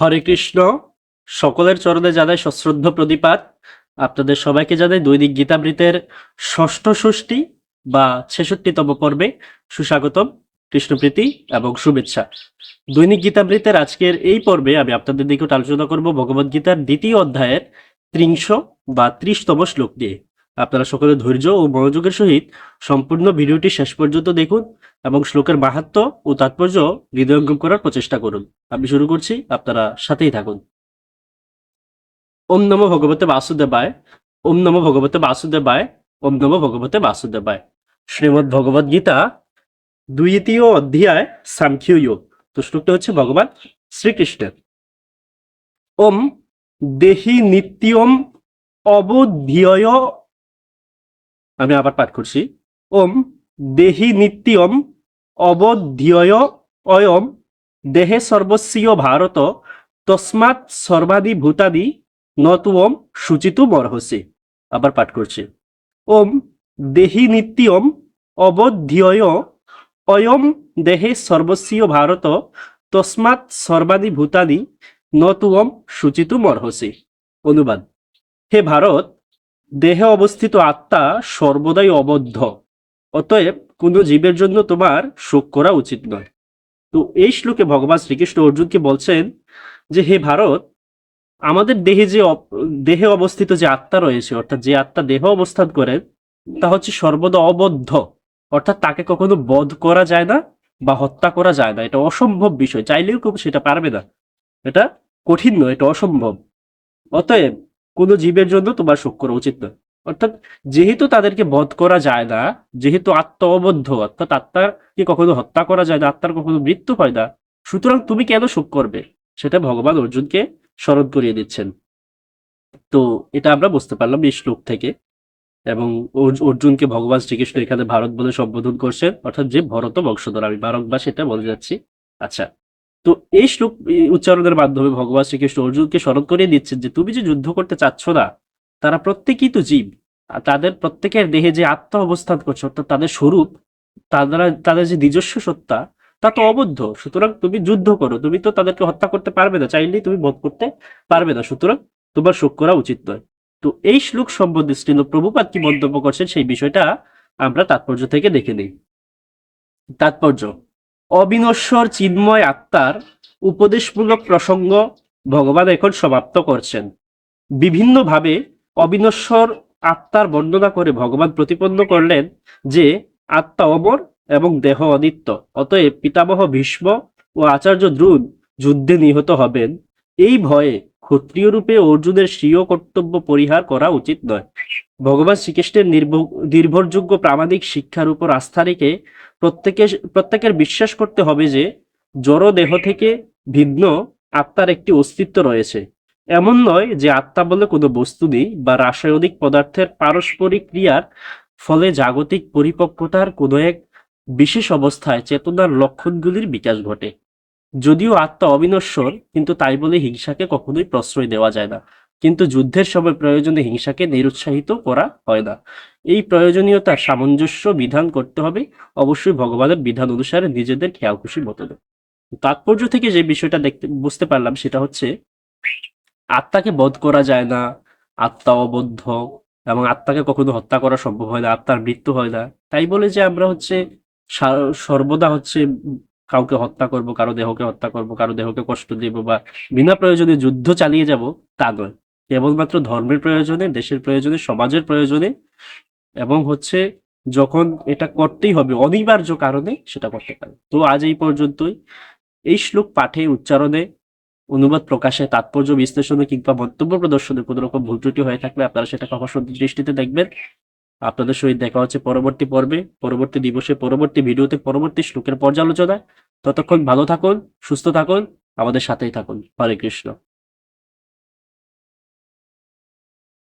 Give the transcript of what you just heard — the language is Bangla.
হরে কৃষ্ণ, সকলের চরণে জানাই সশ্রদ্ধ প্রদীপাত আপনাদের সবাইকে জানাই দৈনিক গীতামৃতের ষষ্ঠ ষষ্ঠী বা ছেষট্টিতম পর্বে সুস্বাগতম, কৃষ্ণপ্রীতি এবং শুভেচ্ছা। দৈনিক গীতামৃতের আজকের এই পর্বে আমি আপনাদের নিকট আলোচনা করব ভগবদ্গীতার দ্বিতীয় অধ্যায়ের ত্রিংশ বা ত্রিশতম শ্লোক নিয়ে। আপনারা সকলে ধৈর্য ও মনোযোগের সহিত সম্পূর্ণ ভিডিওটি শেষ পর্যন্ত দেখুন এবং শ্লোকের মাহাত্ম ও তাৎপর্য হৃদয়ঙ্গম করার প্রচেষ্টা করুন। আমি শুরু করছি, আপনারা সাথেই থাকুন। ওম নম ভগবতে বাসুদেবায়, ওম নমো ভগবতে বাসুদেবায়, ওম নম ভগবতে বাসুদেবায়। শ্রীমদ ভগবদ গীতা দ্বিতীয় অধ্যায় সাংখ্য যোগ তো শ্লোকটা হচ্ছে, ভগবান শ্রীকৃষ্ণের। ওম দেহি নিত্যম অবধ্যয় আমি আবার পাঠ করছি। ওম দেহি নিত্যম অবধ্যয় অয়ম দেহে সর্বস্বীয় ভারত তসমাৎ সর্বাদি ভূতাদি নতুম শুচিতু মরহসি। আবার পাঠ করছি। ওম দেহি নিত্যম অবধ্যয় অয়ম দেহে সর্বস্বীয় ভারত তসমাৎ সর্বাদি ভূতাদি নতুম শুচিতু মরহসি। অনুবাদ। হে ভারত দেহে অবস্থিত আত্মা সর্বদাই অবদ্ধ। অতএব কোনো জীবের জন্য তোমার শোক করা উচিত নয়। তো এই শ্লোকে ভগবান শ্রীকৃষ্ণ অর্জুনকে বলছেন যে, হে ভারত, আমাদের দেহে যে দেহে অবস্থিত যে আত্মা রয়েছে, অর্থাৎ যে আত্মা দেহ অবস্থান করে, তা হচ্ছে সর্বদা অবদ্ধ। অর্থাৎ তাকে কখনো বধ করা যায় না বা হত্যা করা যায় না। এটা অসম্ভব বিষয়। চাইলেও কেউ সেটা পারবে না। এটা কঠিন নয়, এটা অসম্ভব। অতএব কোনো জীবের জন্য তোমার শোক করা উচিত নয়। অর্থাৎ যেহেতু তাদেরকে বধ করা যায় না, যেহেতু আত্মা অবদ্ধ অর্থাৎ আত্মাকে কখনো হত্যা করা যায় না, আত্মার কখনো মৃত্যু হয় না, সুতরাং তুমি কেন শোক করবে? সেটা ভগবান অর্জুনকে স্মরণ করিয়ে দিচ্ছেন। তো এটা আমরা বুঝতে পারলাম এই শ্লোক থেকে। এবং অর্জুনকে ভগবান শ্রীকৃষ্ণ এখানে ভারত বলে সম্বোধন করছেন। অর্থাৎ যে ভরত বংশধর, আমি ভারতবাসী এটা বলে যাচ্ছি। আচ্ছা তো এই শ্লোক উচ্চারণের মাধ্যমে ভগবান শ্রীকৃষ্ণ অর্জুনকে স্মরণ করিয়ে দিচ্ছেন যে তুমি যে যুদ্ধ করতে চাচ্ছ না, তারা প্রত্যেকেই তো জীব। তাদের প্রত্যেকের দেহে যে আত্মা অবস্থান করছে, অর্থাৎ তাদের স্বরূপ, তারা তাদের যে নিজস্ব সত্তা, তা তো অবদ্ধ সুতরাং তুমি যুদ্ধ করো, তুমি তো তাদেরকে হত্যা করতে পারবে না, চাইলেই তুমি বধ করতে পারবে না। সুতরাং তোমার শোক করা উচিত নয়। তো এই শ্লোক সম্বন্ধে শ্রীল প্রভুপাত কি মন্তব্য করছেন সেই বিষয়টা আমরা তাৎপর্য থেকে দেখে নিই। তাৎপর্য অবিনশ্বর চিন্ময় আত্মার উপদেশমূলক প্রসঙ্গ ভগবান এখন সমাপ্ত করছেন। বিভিন্নভাবে অবিনশ্বর আত্মার বর্ণনা করে ভগবান প্রতিপন্ন করলেন যে, আত্মা অমর এবং দেহ অনিত্য, অতএব পিতামহ ভীষ্ম ও আচার্য দ্রুণ যুদ্ধে নিহত হবেন। এই ভয়ে ক্ষত্রিয় রূপে অর্জুনের স্বীয় কর্তব্য পরিহার করা উচিত নয়। ভগবান শ্রীকৃষ্ণের নির্ভ- নির্ভরযোগ্য প্রামাণিক শিক্ষার উপর আস্থা রেখে প্রত্যেকে, প্রত্যেকের বিশ্বাস করতে হবে যে জড় দেহ থেকে ভিন্ন আত্মার একটি অস্তিত্ব রয়েছে। এমন নয় যে আত্মা বলে কোনো বস্তু নেই বা রাসায়নিক পদার্থের পারস্পরিক ক্রিয়ার ফলে জাগতিক পরিপক্কতার কোনো এক বিশেষ অবস্থায় চেতনার লক্ষণগুলির বিকাশ ঘটে। যদিও আত্মা অবিনশ্বর, কিন্তু তাই বলে হিংসাকে কখনোই প্রশ্রয় দেওয়া যায় না। কিন্তু যুদ্ধের সময় প্রয়োজনে হিংসাকে নিরুৎসাহিত করা হয় না। এই প্রয়োজনীয়তার সামঞ্জস্য বিধান করতে হবে। অবশ্যই ভগবানের বিধান অনুসারে নিজেদের খেয়াল খুশি মতো তাৎপর্য থেকে যে বিষয়টা দেখতে, বুঝতে পারলাম সেটা হচ্ছে, আত্মাকে বধ করা যায় না। আত্মা অবদ্ধ এবং আত্মাকে কখনো হত্যা করা সম্ভব হয় না। আত্মার মৃত্যু হয় না। তাই বলে যে আমরা হচ্ছে সর্বদা হচ্ছে কাউকে হত্যা করব, কারও দেহকে হত্যা করব, কারও দেহকে কষ্ট দেব বা বিনা প্রয়োজনে যুদ্ধ চালিয়ে যাব, তা নয়। কেবলমাত্র ধর্মের প্রয়োজনে, দেশের প্রয়োজনে, সমাজের প্রয়োজনে এবং হচ্ছে যখন এটা করতেই হবে, অনিবার্য কারণে সেটা করতে পারে। তো আজ এই পর্যন্তই। এই শ্লোক পাঠে, উচ্চারণে অনুবাদ প্রকাশে, তাৎপর্য বিশ্লেষণে কিংবা মন্তব্য প্রদর্শনে কোনো রকম ভুল ত্রুটি হয়ে থাকলে আপনারা সেটা কখনো দৃষ্টিতে দেখবেন। আপনাদের সহিত দেখা হচ্ছে পরবর্তী পর্বে, পরবর্তী দিবসে, পরবর্তী ভিডিওতে, পরবর্তী শ্লোকের পর্যালোচনায়। ততক্ষণ ভালো থাকুন, সুস্থ থাকুন, আমাদের সাথেই থাকুন। হরে কৃষ্ণ।